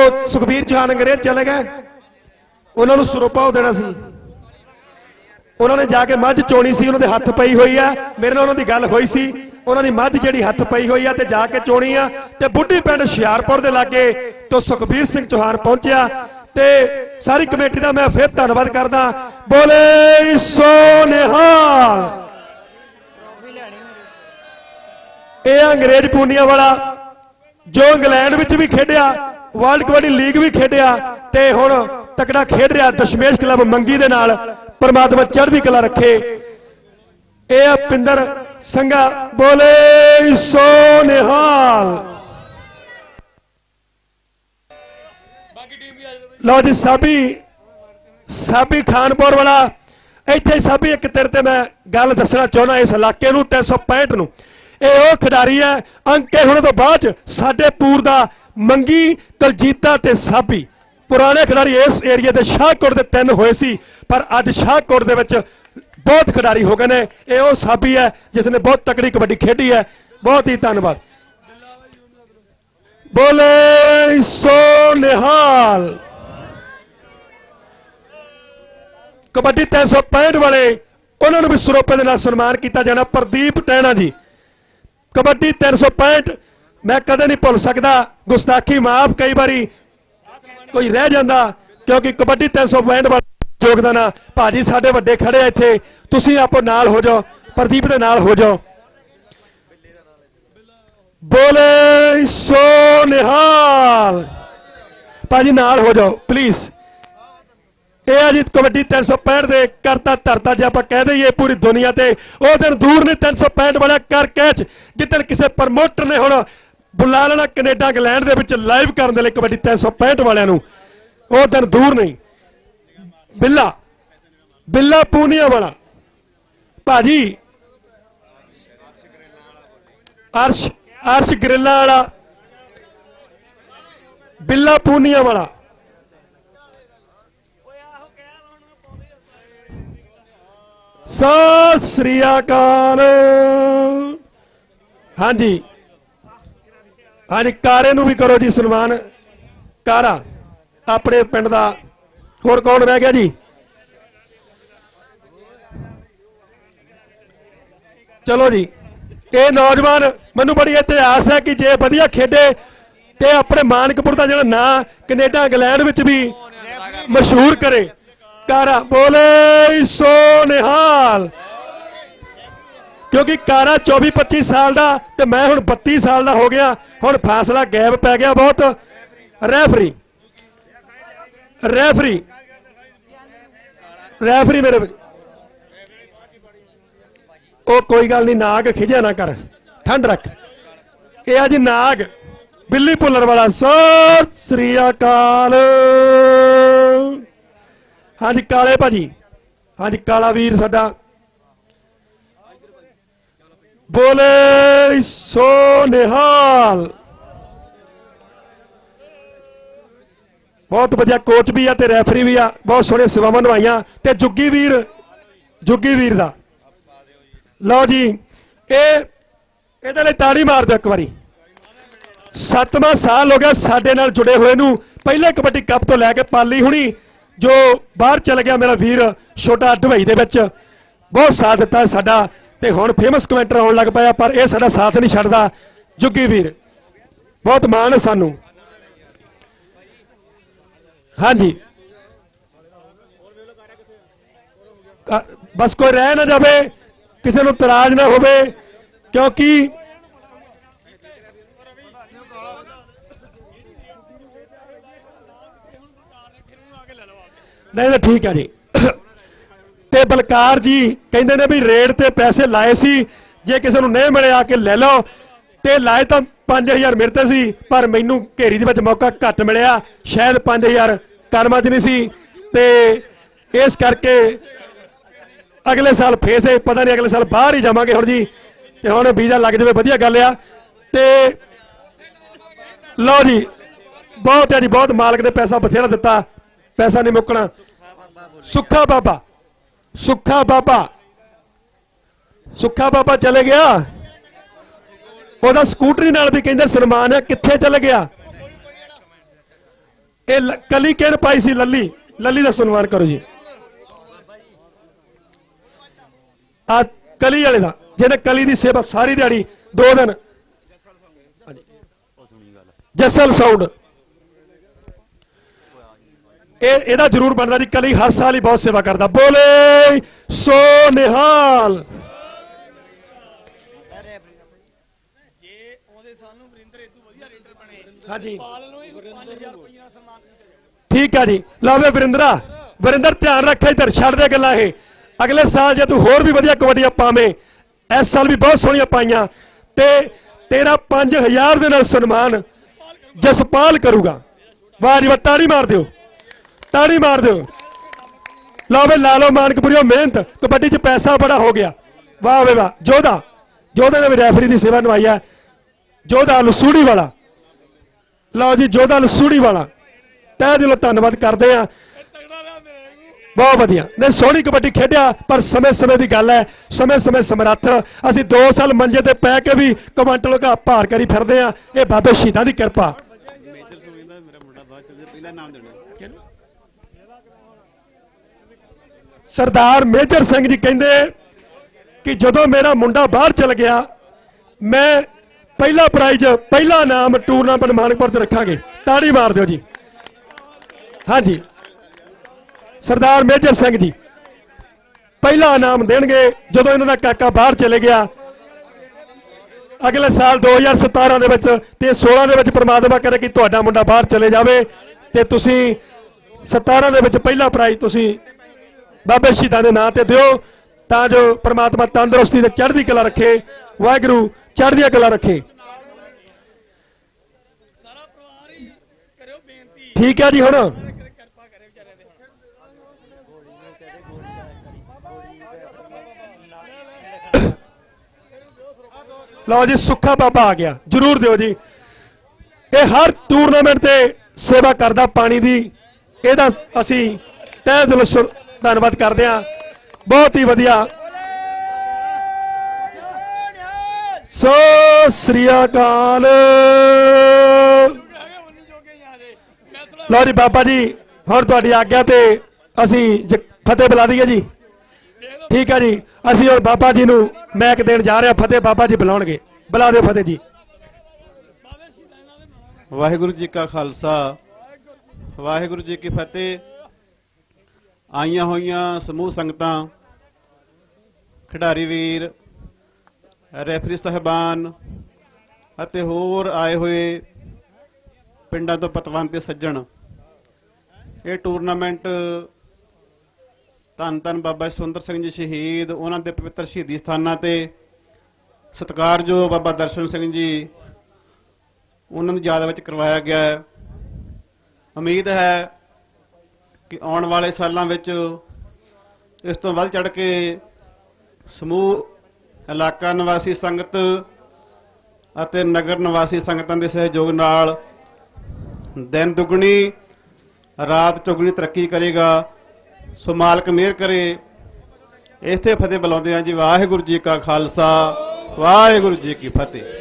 ਉਹ ਸੁਖਬੀਰ ਚੌਹਾਨ ਅੰਗਰੇਜ਼ ਚਲੇ ਗਏ। ਉਹਨਾਂ ਨੂੰ ਸਰੋਪਾ ਉਹ ਦੇਣਾ ਸੀ। ਉਹਨਾਂ ਨੇ ਜਾ ਕੇ ਮੱਝ ਚੋਣੀ ਸੀ, ਉਹਨਾਂ ਦੇ ਹੱਥ ਪਈ ਹੋਈ ਆ। ਮੇਰੇ ਨਾਲ ਉਹਨਾਂ ਦੀ ਗੱਲ ਹੋਈ ਸੀ। ਉਹਨਾਂ ਦੀ ਮੱਝ ਜਿਹੜੀ ਹੱਥ ਪਈ ਹੋਈ ਆ ਤੇ ਜਾ ਕੇ ਚੋਣੀ ਆ। ਤੇ ਬੁੱਢੀ ਪਿੰਡ ਹੁਸ਼ਿਆਰਪੁਰ ਦੇ ਲਾਗੇ ਤੋਂ ਸੁਖਬੀਰ ਸਿੰਘ ਚੌਹਾਨ ਪਹੁੰਚਿਆ। ਤੇ ਸਾਰੀ ਕਮੇਟੀ ਦਾ ਮੈਂ ਫਿਰ ਧੰਨਵਾਦ ਕਰਦਾ। ਬੋਲੇ ਸੋ ਨਿਹਾਲ ਇਹ ਅੰਗਰੇਜ਼ ਪੂਨੀਆਂ ਵਾਲਾ ਜੋ ਇੰਗਲੈਂਡ ਵਿੱਚ ਵੀ ਖੇਡਿਆ ਵਰਲਡ ਕਬੱਡੀ ਲੀਗ ਵੀ ਖੇਡਿਆ ਤੇ ਹੁਣ ਤਕੜਾ ਖੇਡ ਰਿਹਾ ਦਸ਼ਮੇਸ਼ ਕਲੱਬ ਮੰਗੀ ਦੇ ਨਾਲ ਪਰਮਾਤਮਾ ਚੜ੍ਹਦੀ ਕਲਾ ਰੱਖੇ। ਇਹ ਆ ਪਿੰਦਰ ਸੰਗਾ ਬੋਲੇ ਸੋ ਨਿਹਾਲ ਲਓ ਜੀ ਸਾਬੀ ਸਾਬੀ ਖਾਨਪੁਰ ਵਾਲਾ। ਇੱਥੇ ਸਾਬੀ ਇੱਕ ਤੇਰੇ ਤੇ ਮੈਂ ਗੱਲ ਦੱਸਣਾ ਚਾਹੁੰਦਾ ਇਸ ਇਲਾਕੇ ਨੂੰ 365 ਨੂੰ। ਇਹ ਉਹ ਖਿਡਾਰੀ ਹੈ ਅੰਕੇ ਹੋਣ ਤੋਂ ਬਾਅਦ ਸਾਡੇ ਪੂਰ ਦਾ ਮੰਗੀ ਕਲਜੀਤਾ ਤੇ ਸਾਬੀ। ਪੁਰਾਣੇ ਖਿਡਾਰੀ ਇਸ ਏਰੀਆ ਦੇ ਸ਼ਾਹਕੋਟ ਦੇ ਤਿੰਨ ਹੋਏ ਸੀ, ਪਰ ਅੱਜ ਸ਼ਾਹਕੋਟ ਦੇ ਵਿੱਚ ਬਹੁਤ ਖਿਡਾਰੀ ਹੋ ਗਏ ਨੇ। ਇਹ ਉਹ ਸਾਬੀ ਹੈ, ਜਿਸ ਨੇ ਬਹੁਤ ਤਕੜੀ ਕਬੱਡੀ ਖੇਡੀ ਹੈ। ਬਹੁਤ ਹੀ ਧੰਨਵਾਦ। ਬੋਲੇ ਸੋ ਨਿਹਾਲ। ਕਬੱਡੀ 365 ਵਾਲੇ, ਉਹਨਾਂ ਨੂੰ ਵੀ ਸਰੋਪੇ ਦੇ ਨਾਲ ਸਨਮਾਨ ਕੀਤਾ ਜਾਣਾ। ਪ੍ਰਦੀਪ ਟੈਣਾ ਜੀ। ਕਬੱਡੀ 365 ਮੈਂ ਕਦੇ ਨਹੀਂ ਭੁੱਲ ਸਕਦਾ, ਗੁਸਤਾਖੀ ਮਾਫ ਕਈ ਵਾਰੀ ਕੋਈ ਰਹਿ ਜਾਂਦਾ, ਕਿਉਂਕਿ ਕਬੱਡੀ 365 ਵਾਲਾ ਯੋਗਦਾਨ ਆ। ਭਾਜੀ, ਸਾਡੇ ਵੱਡੇ ਖੜੇ ਆ ਇੱਥੇ, ਤੁਸੀਂ ਆਪੋ ਨਾਲ ਹੋ ਜਾਓ, ਪ੍ਰਦੀਪ ਦੇ ਨਾਲ ਹੋ ਜਾਓ। ਬੋਲੇ ਸੋ ਨਿਹਾਲ। ਭਾਜੀ, ਨਾਲ ਹੋ ਜਾਓ ਪਲੀਜ਼ ਇਹ ਆ ਜੀ ਕਬੱਡੀ 365 ਦੇ ਕਰਤਾ ਧਰਤਾ, ਜੇ ਆਪਾਂ ਕਹਿ ਦਈਏ ਪੂਰੀ ਦੁਨੀਆ ਤੇ, ਉਹ ਦਿਨ ਦੂਰ ਨਹੀਂ 365 ਵਾਲਾ ਕਰ ਕੈਚ ਜਿੱਦਣ ਕਿਸੇ ਪ੍ਰਮੋਟਰ ਨੇ ਹੁਣ ਬੁਲਾ ਲੈਣਾ ਕੈਨੇਡਾ, ਇੰਗਲੈਂਡ ਦੇ ਵਿੱਚ ਲਾਈਵ ਕਰਨ ਦੇ ਲਈ ਕਬੱਡੀ 365 ਵਾਲਿਆਂ ਨੂੰ। ਉਹ ਦਿਨ ਦੂਰ ਨਹੀਂ। ਬਿੱਲਾ ਬਿੱਲਾ ਪੂਨੀਆ ਵਾਲਾ। ਭਾਜੀ, ਅਰਸ਼ ਅਰਸ਼ ਗਰਿੱਲਾ ਵਾਲਾ। ਬਿੱਲਾ ਪੂਨੀਆ ਵਾਲਾ। ਸਤਿ ਸ੍ਰੀ ਅਕਾਲ। ਹਾਂਜੀ। ਹਾਂਜੀ, ਕਾਰੇ ਨੂੰ ਵੀ ਕਰੋ ਜੀ ਸਨਮਾਨ। ਕਾਰਾ, ਆਪਣੇ ਪਿੰਡ ਦਾ। ਹੋਰ ਕੌਣ ਰਹਿ ਗਿਆ ਜੀ? ਚਲੋ ਜੀ, ਇਹ ਨੌਜਵਾਨ, ਮੈਨੂੰ ਬੜੀ ਇਤਿਹਾਸ ਹੈ ਕਿ ਜੇ ਵਧੀਆ ਖੇਡੇ, ਤੇ ਆਪਣੇ ਮਾਨਕਪੁਰ ਦਾ ਜਿਹੜਾ ਨਾਂ, ਕੈਨੇਡਾ, ਇੰਗਲੈਂਡ ਵਿੱਚ ਵੀ ਮਸ਼ਹੂਰ ਕਰੇ। ਕਾਰਾ, ਬੋਲੇ ਸੋ ਨਿਹਾਲ ਕਿਉਂਕਿ ਕਾਰਾ 24 25 ਸਾਲ ਦਾ ਤੇ ਮੈਂ ਹੁਣ 32 ਸਾਲ ਦਾ ਹੋ ਗਿਆ। ਹੁਣ ਫਾਸਲਾ ਗੈਪ ਪੈ ਗਿਆ ਬਹੁਤ। ਰੈਫਰੀ ਰੈਫਰੀ ਰੈਫਰੀ ਮੇਰੇ ਉਹ ਕੋਈ ਗੱਲ ਨਹੀਂ, ਨਾਗ ਖਿਜਿਆ ਨਾ ਕਰ। ਠੰਡ ਰੱਖ। ਇਹ ਆ ਜੀ ਨਾਗ। ਬਿੱਲੀ ਭੁੱਲਰ ਵਾਲਾ। ਸਤਿ ਸ੍ਰੀ ਅਕਾਲ। ਹਾਂਜੀ ਕਾਲੇ ਭਾਜੀ। ਹਾਂਜੀ ਕਾਲਾ ਵੀਰ ਸਾਡਾ। ਬੋਲੇ ਸੋ ਨਿਹਾਲ ਬਹੁਤ ਵਧੀਆ ਕੋਚ ਵੀ ਆ ਤੇ ਰੈਫਰੀ ਵੀ ਆ। ਬਹੁਤ ਸੋਹਣੇ ਸੇਵਾਵਾਂ ਨਿਭਾਈਆਂ। ਤੇ ਜੁੱਗੀ ਵੀਰ ਜੁੱਗੀ ਵੀਰ ਦਾ। ਲਓ ਜੀ, ਇਹ, ਇਹਦੇ ਲਈ ਤਾੜੀ ਮਾਰ ਦਿਓ ਇੱਕ ਵਾਰੀ। ਸੱਤਵਾਂ ਸਾਲ ਹੋ ਗਿਆ ਸਾਡੇ ਨਾਲ ਜੁੜੇ ਹੋਏ ਨੂੰ। ਪਹਿਲੇ ਕਬੱਡੀ ਕੱਪ ਤੋਂ ਲੈ ਕੇ ਪਾਲੀ ਹੁਣੀ, ਜੋ ਬਾਹਰ ਚਲ ਗਿਆ ਮੇਰਾ ਵੀਰ ਛੋਟਾ ਢਵਈ ਦੇ ਵਿੱਚ। ਬਹੁਤ ਸਾਥ ਦਿੱਤਾ ਸਾਡਾ। ਤੇ ਹੁਣ ਫੇਮਸ ਕਮੈਂਟਰ ਆਉਣ ਲੱਗ ਪਿਆ, ਪਰ ਇਹ ਸਾਡਾ ਸਾਥ ਨਹੀਂ ਛੱਡਦਾ। ਜੁੱਗੀ ਵੀਰ, ਬਹੁਤ ਮਾਣ ਹੈ ਸਾਨੂੰ। ਹਾਂਜੀ। ਬਸ ਕੋਈ ਰਹਿ ਨਾ ਜਾਵੇ, ਕਿਸੇ ਨੂੰ ਤਰਾਜ਼ ਨਾ ਹੋਵੇ, ਕਿਉਂਕਿ ਨਹੀਂ ਤਾਂ ਠੀਕ ਹੈ ਜੀ। ਤੇ ਬਲਕਾਰ ਜੀ ਕਹਿੰਦੇ ਨੇ ਵੀ ਰੇਟ ਤੇ ਪੈਸੇ ਲਾਏ ਸੀ, ਜੇ ਕਿਸੇ ਨੂੰ ਨਹੀਂ ਮਿਲੇ ਆ ਕੇ ਲੈ ਲਓ। ਤੇ ਲਾਏ ਤਾਂ 5000 ਮੇਰੇ ਤੇ ਸੀ, ਪਰ ਮੈਨੂੰ ਘੇਰੀ ਦੇ ਵਿੱਚ ਮੌਕਾ ਘੱਟ ਮਿਲਿਆ। ਸ਼ਾਇਦ 5000 ਕਰਮਾਂ 'ਚ ਨਹੀਂ ਸੀ। ਤੇ ਇਸ ਕਰਕੇ ਅਗਲੇ ਸਾਲ ਫੇਸ ਹੈ ਪਤਾ ਨਹੀਂ ਅਗਲੇ ਸਾਲ ਬਾਹਰ ਹੀ ਜਾਵਾਂਗੇ ਹੁਣ ਜੀ। ਤੇ ਹੁਣ ਵੀਜ਼ਾ ਲੱਗ ਜਾਵੇ, ਵਧੀਆ ਗੱਲ ਆ। ਤੇ ਲਓ ਜੀ, ਬਹੁਤ ਹੈ ਜੀ, ਬਹੁਤ ਮਾਲਕ ਨੇ ਪੈਸਾ ਬਥੇਰਾ ਦਿੱਤਾ। ਪੈਸਾ ਨਹੀਂ ਮੁੱਕਣਾ। ਸੁੱਖਾ ਬਾਬਾ। ਸੁੱਖਾ ਬਾਬਾ। ਸੁੱਖਾ ਬਾਬਾ ਚਲੇ ਗਿਆ। ਉਹਦਾ ਸਕੂਟਰੀ ਨਾਲ ਵੀ ਕਹਿੰਦੇ ਸਨਮਾਨ ਹੈ, ਕਿੱਥੇ ਚਲੇ ਗਿਆ? ਇਹ ਕਲੀ ਕਿਹਨ ਪਾਈ ਸੀ ਲੱਲੀ? ਲੱਲੀ ਦਾ ਸਨਮਾਨ ਕਰੋ ਜੀ। ਆ ਕਲੀ ਵਾਲੇ ਦਾ, ਜਿਹਨੇ ਕਲੀ ਦੀ ਸੇਵਾ ਸਾਰੀ ਦਿਹਾੜੀ, ਦੋ ਦਿਨ। ਜਸਲ ਸਾਊਂਡ ਇਹ ਇਹਦਾ ਜ਼ਰੂਰ ਬਣਦਾ ਜੀ ਕਲੀ ਹਰ ਸਾਲ ਹੀ ਬਹੁਤ ਸੇਵਾ ਕਰਦਾ। ਬੋਲੇ ਸੋ ਨਿਹਾਲ। ਜੇ ਉਹਦੇ ਸਾਨੂੰ ਵਰਿੰਦਰ ਇਦੋਂ ਵਧੀਆ ਰੇਡਰ ਬਣੇ ਹਾਂਜੀ। ਪਾਲ ਨੂੰ ਹੀ 5000 ਰੁਪਏ ਦਾ ਸਨਮਾਨ ਠੀਕ ਆ ਜੀ। ਲਓ ਵੇ ਵਰਿੰਦਰਾ ਵਰਿੰਦਰ ਧਿਆਨ ਰੱਖ ਇੱਧਰ ਛੱਡ ਦੇ ਗੱਲਾਂ ਇਹ। ਅਗਲੇ ਸਾਲ ਜੇ ਤੂੰ ਹੋਰ ਵੀ ਵਧੀਆ ਕਬੱਡੀਆਂ ਪਾਵੇਂ ਇਸ ਸਾਲ ਵੀ ਬਹੁਤ ਸੋਹਣੀਆਂ ਪਾਈਆਂ। ਤੇ ਤੇਰਾ 5000 ਦੇ ਨਾਲ ਸਨਮਾਨ ਜਸਪਾਲ ਕਰੂਗਾ। ਵਾਹ ਜੀ ਤਾੜੀ ਮਾਰ ਦਿਓ। ਤਾੜੀ ਮਾਰ ਦਿਓ। ਲਓ ਵੇ ਲਾ ਲਓ ਮਾਨਕਪੁਰੀਓ ਮਿਹਨਤ, ਕਬੱਡੀ 'ਚ ਪੈਸਾ ਬੜਾ ਹੋ ਗਿਆ। ਵਾਹ ਵੇ ਵਾਹ, ਜੋਧਾ, ਜੋਧੇ ਨੇ ਵੀ ਰੈਫਰੀ ਦੀ ਸੇਵਾ ਨਿਭਾਈ ਹੈ ਜੋਧਾ ਲਸੂੜੀ ਵਾਲਾ। ਲਓ ਜੀ, ਜੋਧਾ ਲਸੂੜੀ ਵਾਲਾ। ਤਹਿ ਦਿਲੋਂ ਧੰਨਵਾਦ ਕਰਦੇ ਆ। ਬਹੁਤ ਵਧੀਆ। ਨੇ ਸੋਹਣੀ ਕਬੱਡੀ ਖੇਡਿਆ, ਪਰ ਸਮੇਂ ਸਮੇਂ ਦੀ ਗੱਲ ਹੈ। ਸਮੇਂ ਸਮੇਂ ਸਮਰੱਥ। ਅਸੀਂ 2 ਸਾਲ ਮੰਜੇ ਤੇ ਪੈ ਕੇ ਵੀ ਕਮਾਂਟਲ ਘਾ ਭਾਰ ਕਰੀ ਫਿਰਦੇ ਆ। ਇਹ ਬਾਬੇ ਸ਼ਹੀਦਾਂ ਦੀ ਕਿਰਪਾ। ਮੇਜਰ ਸੁਵਿੰਦਾ ਮੇਰਾ ਮੁੰਡਾ ਬਾਅਦ ਚ ਪਹਿਲਾ ਨਾਮ ਦੇਣਾ। ਸਰਦਾਰ ਮੇਜਰ ਸਿੰਘ ਜੀ ਕਹਿੰਦੇ ਕਿ ਜਦੋਂ ਮੇਰਾ ਮੁੰਡਾ ਬਾਹਰ ਚਲ ਗਿਆ, ਮੈਂ ਪਹਿਲਾ ਪ੍ਰਾਈਜ਼ ਪਹਿਲਾ ਨਾਮ ਟੂਰਨਾਮੈਂਟ ਮਾਨਕਪੁਰ ਤੇ ਰੱਖਾਂਗੇ। ਤਾੜੀ ਮਾਰ ਦਿਓ ਜੀ। ਹਾਂਜੀ। ਸਰਦਾਰ ਮੇਜਰ ਸਿੰਘ ਜੀ, ਪਹਿਲਾ ਇਨਾਮ ਦੇਣਗੇ ਜਦੋਂ ਇਹਨਾਂ ਦਾ ਕਾਕਾ ਬਾਹਰ ਚਲੇ ਗਿਆ। ਅਗਲੇ ਸਾਲ 2017 ਦੇ ਵਿੱਚ ਤੇ 16 ਦੇ ਵਿੱਚ ਪ੍ਰਮਾਤਮਾ ਕਰੇ ਕਿ ਤੁਹਾਡਾ ਮੁੰਡਾ ਬਾਹਰ ਚਲੇ ਜਾਵੇ ਤੇ ਤੁਸੀਂ 17 ਦੇ ਵਿੱਚ ਪਹਿਲਾ ਪ੍ਰਾਈਜ਼ ਤੁਸੀਂ ਬਾਬੇ ਸ਼ਹੀਦਾਂ ਦੇ ਨਾਂ ਤੇ ਦਿਓ, ਤਾਂ ਜੋ ਪ੍ਰਮਾਤਮਾ ਤੰਦਰੁਸਤੀ ਤੇ ਚੜ੍ਹਦੀ ਕਲਾ ਰੱਖੇ, ਵਾਹਿਗੁਰੂ ਚੜ੍ਹਦੀ ਕਲਾ ਰੱਖੇ। ਠੀਕ ਹੈ ਜੀ ਹੁਣ? ਲਓ ਜੀ, ਸੁੱਖਾ ਬਾਬਾ ਆ ਗਿਆ। ਜਰੂਰ ਦਿਓ ਜੀ। ਇਹ ਹਰ ਟੂਰਨਾਮੈਂਟ ਤੇ ਸੇਵਾ ਕਰਦਾ ਪਾਣੀ ਦੀ। ਇਹਦਾ ਅਸੀਂ ਤਹਿ ਦਿਲੋਂ ਧੰਨਵਾਦ ਕਰਦੇ ਹਾਂ। ਬਹੁਤ ਹੀ ਵਧੀਆ। ਸੋ ਸ੍ਰੀ ਅਕਾਲ। ਲਓ ਜੀ ਬਾਬਾ ਜੀ, ਹੁਣ ਤੁਹਾਡੀ ਆਗਿਆ ਤੇ ਅਸੀਂ ਫਤਿਹ ਬੁਲਾ ਦਈਏ ਜੀ। ਠੀਕ ਹੈ ਜੀ। ਅਸੀਂ ਹੁਣ ਬਾਬਾ ਜੀ ਨੂੰ ਮੈਕ ਦੇਣ ਜਾ ਰਹੇ ਹਾਂ। ਫਤਿਹ ਬਾਬਾ ਜੀ ਬੁਲਾਉਣਗੇ। ਬੁਲਾ ਦਿਓ ਫਤਿਹ ਜੀ। ਵਾਹਿਗੁਰੂ ਜੀ ਕਾ ਖਾਲਸਾ। ਵਾਹਿਗੁਰੂ ਜੀ ਕੀ ਫਤਿਹ। ਆਈਆਂ ਹੋਈਆਂ ਸਮੂਹ ਸੰਗਤਾਂ, ਖਿਡਾਰੀ ਵੀਰ, ਰੈਫਰੀ ਸਹਿਬਾਨ ਅਤੇ ਹੋਰ ਆਏ ਹੋਏ ਪਿੰਡਾਂ ਤੋਂ ਪਤਵੰਤ ਸੱਜਣ। ਇਹ ਟੂਰਨਾਮੈਂਟ ਧੰਨ ਧੰਨ ਬਾਬਾ ਸੁੰਦਰ ਸਿੰਘ ਜੀ ਸ਼ਹੀਦ, ਉਹਨਾਂ ਦੇ ਪਵਿੱਤਰ ਸ਼ਹੀਦੀ ਸਥਾਨਾਂ ਤੇ ਸਤਿਕਾਰਯੋਗ ਬਾਬਾ ਦਰਸ਼ਨ ਸਿੰਘ ਜੀ, ਉਹਨਾਂ ਦੀ ਯਾਦ ਵਿੱਚ ਕਰਵਾਇਆ ਗਿਆ ਹੈ। ਉਮੀਦ ਹੈ ਕਿ ਆਉਣ ਵਾਲੇ ਸਾਲਾਂ ਵਿੱਚ ਇਸ ਤੋਂ ਵੱਧ ਚੜ ਕੇ ਸਮੂਹ, ਇਲਾਕਾ ਨਿਵਾਸੀ ਸੰਗਤ ਅਤੇ ਨਗਰ ਨਿਵਾਸੀ ਸੰਗਤਾਂ ਦੇ ਸਹਿਯੋਗ ਨਾਲ ਦਿਨ ਦੁਗਣੀ, ਰਾਤ ਚੌਗਣੀ ਤਰੱਕੀ ਕਰੇਗਾ। ਸੋ ਮਾਲਕ ਮਿਹਰ ਕਰੇ। ਇੱਥੇ ਫਤਿਹ ਬੁਲਾਉਂਦੇ ਹਾਂ ਜੀ, ਵਾਹਿਗੁਰੂ ਜੀ ਕਾ ਖਾਲਸਾ, ਵਾਹਿਗੁਰੂ ਜੀ ਕੀ ਫਤਿਹ।